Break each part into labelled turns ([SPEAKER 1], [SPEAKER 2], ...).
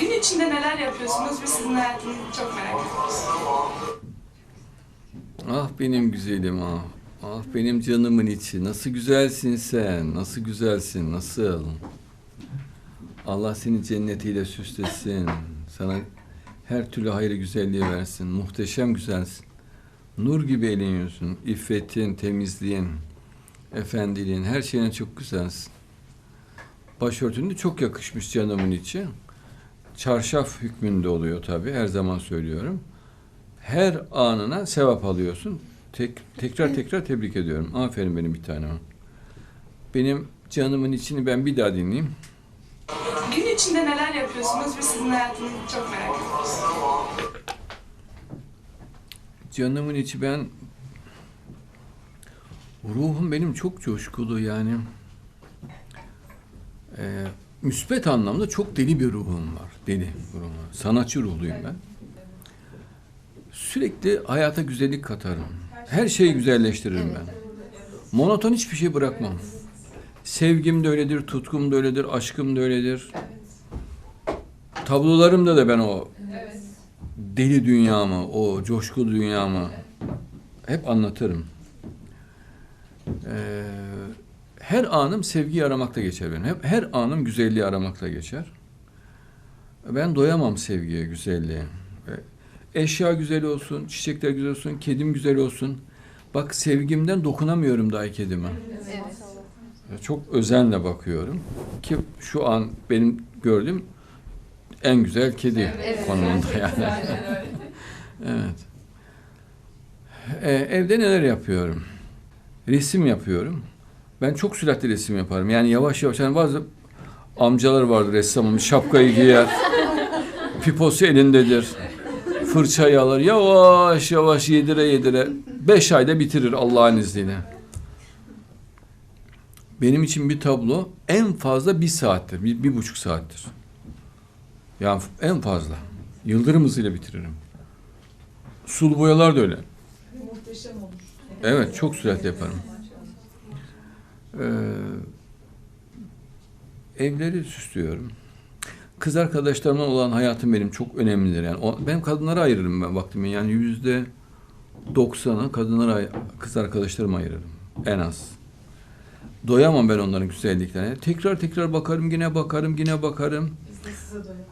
[SPEAKER 1] Gün içinde neler yapıyorsunuz? Biz sizin hayatınızı çok merak ediyoruz.
[SPEAKER 2] Ah benim güzelim ah. Ah benim canımın içi. Nasıl güzelsin sen. Nasıl güzelsin. Nasıl? Allah seni cennetiyle süslesin. Sana her türlü hayrı güzelliği versin. Muhteşem güzelsin. Nur gibi eleniyorsun. İffetin, temizliğin, efendiliğin, her şeyine çok güzelsin. Başörtün de çok yakışmış canımın içi. Çarşaf hükmünde oluyor tabii. Her zaman söylüyorum her anına sevap alıyorsun. Tek, tekrar tekrar tebrik ediyorum. Aferin benim bir tanem. Benim canımın içini ben bir daha dinleyeyim.
[SPEAKER 1] Gün içinde neler yapıyorsunuz? Biz sizin hayatınızı çok merak ediyoruz.
[SPEAKER 2] Canımın içi ben ruhum benim çok coşkulu yani. Ee, müspet anlamda çok deli bir ruhum var. Deli ruhum. Sanatçı ruhluyum ben. Sürekli hayata güzellik katarım. Her şeyi güzelleştiririm ben. Monoton hiçbir şey bırakmam. Sevgim de öyledir, tutkum da öyledir, aşkım da öyledir. Tablolarımda da ben o deli dünyamı, o coşku dünyamı hep anlatırım. Ee, her anım sevgiyi aramakta geçer benim. Hep her anım güzelliği aramakla geçer. Ben doyamam sevgiye, güzelliğe. Eşya güzel olsun, çiçekler güzel olsun, kedim güzel olsun. Bak sevgimden dokunamıyorum dahi kedime. Ee, Çok özenle bakıyorum ki şu an benim gördüğüm en güzel kedi konumunda yani. evet. Ee, evde neler yapıyorum? Resim yapıyorum. Ben çok süratli resim yaparım. Yani yavaş yavaş. Yani bazı amcalar vardır ressamım. Şapkayı giyer. Piposu elindedir. Fırçayı alır. Yavaş yavaş yedire yedire. Beş ayda bitirir Allah'ın izniyle. Benim için bir tablo en fazla bir saattir. Bir, bir buçuk saattir. Yani en fazla. Yıldırım hızıyla bitiririm. Sulu boyalar da öyle.
[SPEAKER 3] Muhteşem olur.
[SPEAKER 2] Evet, çok süratli yaparım. Ee, evleri süslüyorum. Kız arkadaşlarımla olan hayatım benim çok önemlidir. Yani o, ben kadınlara ayırırım ben vaktimi. Yani yüzde doksanı kadınlara, kız arkadaşlarıma ayırırım. En az. Doyamam ben onların güzelliklerine. Tekrar tekrar bakarım, yine bakarım, yine bakarım.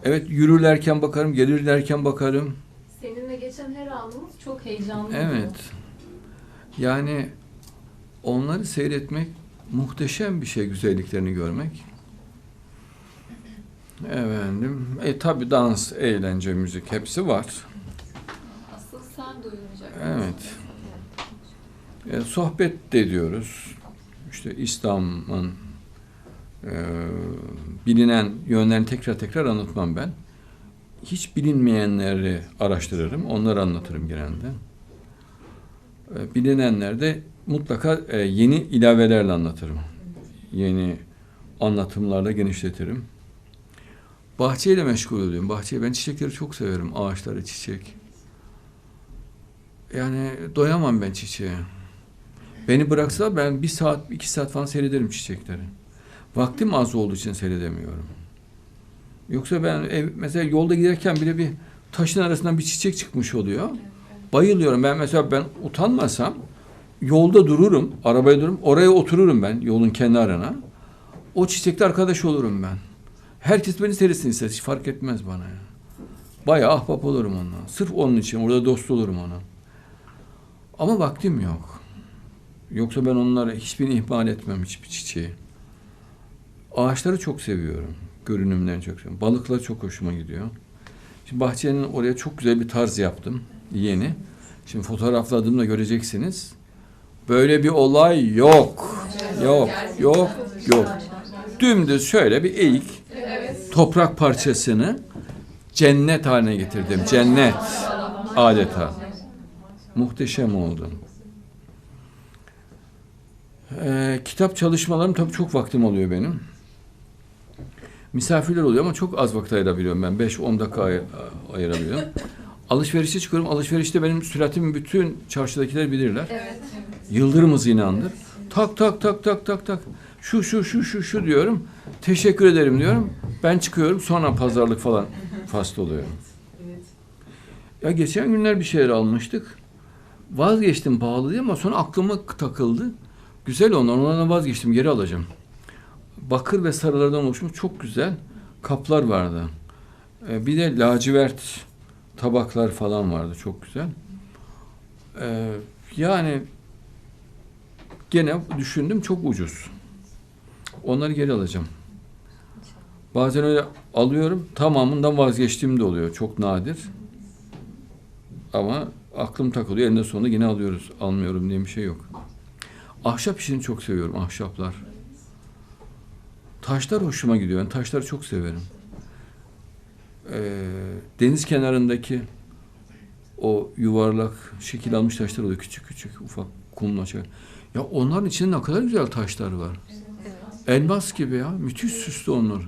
[SPEAKER 2] Evet, yürürlerken bakarım, gelirlerken bakarım.
[SPEAKER 4] Seninle geçen her anımız çok heyecanlı.
[SPEAKER 2] Evet. Yani onları seyretmek muhteşem bir şey, güzelliklerini görmek. Efendim, e tabi dans, eğlence, müzik hepsi var.
[SPEAKER 4] Asıl sen duyuracaksın.
[SPEAKER 2] Evet. E, sohbet de ediyoruz. İşte İslam'ın e, bilinen yönlerini tekrar tekrar anlatmam ben. Hiç bilinmeyenleri araştırırım, onları anlatırım genelde. E, bilinenlerde mutlaka e, yeni ilavelerle anlatırım. Yeni anlatımlarla genişletirim. Bahçeyle meşgul oluyorum. Bahçeyi ben çiçekleri çok severim. Ağaçları, çiçek. Yani doyamam ben çiçeğe. Beni bıraksa ben bir saat, iki saat falan seyrederim çiçekleri. Vaktim az olduğu için seyredemiyorum. Yoksa ben ev, mesela yolda giderken bile bir taşın arasından bir çiçek çıkmış oluyor. Bayılıyorum. Ben mesela ben utanmasam yolda dururum, arabaya dururum, oraya otururum ben yolun kenarına. O çiçekle arkadaş olurum ben. Herkes beni seyretsin ister, hiç fark etmez bana ya. Bayağı ahbap olurum onunla. Sırf onun için orada dost olurum ona. Ama vaktim yok. Yoksa ben onları hiçbirini ihmal etmem hiçbir çiçeği. Ağaçları çok seviyorum. Görünümlerini çok seviyorum. Balıklar çok hoşuma gidiyor. Şimdi bahçenin oraya çok güzel bir tarz yaptım. Yeni. Şimdi fotoğrafladığımda göreceksiniz. Böyle bir olay yok. Yok, yok, yok. Dümdüz şöyle bir eğik toprak parçasını cennet haline getirdim. Cennet adeta. Muhteşem oldu. Ee, kitap çalışmalarım tabii çok vaktim oluyor benim. Misafirler oluyor ama çok az vakit ayırabiliyorum ben. 5-10 dakika ay- ayırabiliyorum. Alışverişe çıkıyorum. Alışverişte benim süratimi bütün çarşıdakiler bilirler.
[SPEAKER 4] Evet.
[SPEAKER 2] Yıldırım hızı inandır. Tak tak tak tak tak tak. Şu şu şu şu şu diyorum. Teşekkür ederim diyorum. Ben çıkıyorum sonra pazarlık falan. faslı oluyor. Ya geçen günler bir şeyler almıştık. Vazgeçtim pahalı diye ama sonra aklıma takıldı. Güzel onlar, onlardan vazgeçtim, geri alacağım. Bakır ve sarılardan oluşmuş çok güzel kaplar vardı. Ee, bir de lacivert tabaklar falan vardı, çok güzel. Ee, yani gene düşündüm çok ucuz. Onları geri alacağım. Bazen öyle alıyorum, tamamından vazgeçtiğim de oluyor. Çok nadir. Ama aklım takılıyor. Eninde sonunda yine alıyoruz. Almıyorum diye bir şey yok. Ahşap işini çok seviyorum. Ahşaplar. Taşlar hoşuma gidiyor. Ben taşları çok severim. Ee, deniz kenarındaki o yuvarlak şekil almış taşlar oluyor. Küçük küçük ufak kumla şey. Ya onların içinde ne kadar güzel taşlar var. Elmas gibi ya. Müthiş süslü onlar.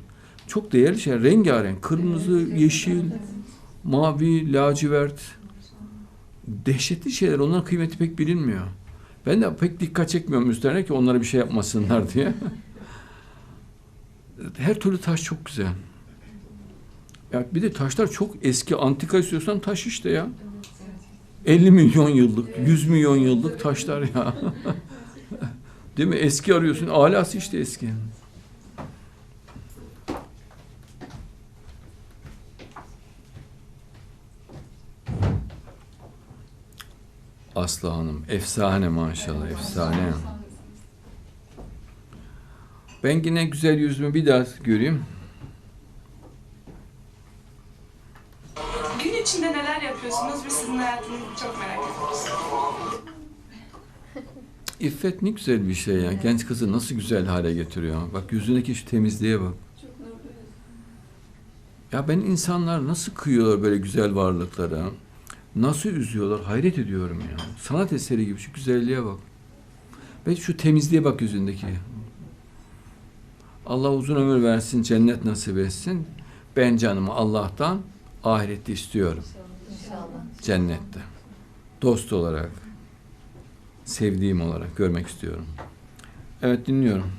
[SPEAKER 2] Çok değerli şey. Rengarenk. Kırmızı, yeşil, mavi, lacivert. Dehşetli şeyler. Onların kıymeti pek bilinmiyor. Ben de pek dikkat çekmiyorum üstlerine ki onlara bir şey yapmasınlar diye. Her türlü taş çok güzel. Ya bir de taşlar çok eski. Antika istiyorsan taş işte ya. 50 milyon yıllık, 100 milyon yıllık taşlar ya. Değil mi? Eski arıyorsun. Alası işte eski. Aslı Hanım. Efsane maşallah. Efsane. Ben yine güzel yüzümü bir daha göreyim.
[SPEAKER 1] Gün içinde neler yapıyorsunuz? Biz sizin hayatınızı çok merak ediyoruz.
[SPEAKER 2] İffet ne güzel bir şey ya. Genç kızı nasıl güzel hale getiriyor. Bak yüzündeki şu temizliğe bak. Ya ben insanlar nasıl kıyıyorlar böyle güzel varlıklara? Nasıl üzüyorlar? Hayret ediyorum ya. Sanat eseri gibi şu güzelliğe bak. Ve şu temizliğe bak yüzündeki. Allah uzun ömür versin, cennet nasip etsin. Ben canımı Allah'tan ahirette istiyorum.
[SPEAKER 4] İnşallah.
[SPEAKER 2] Cennette. Dost olarak, sevdiğim olarak görmek istiyorum. Evet dinliyorum.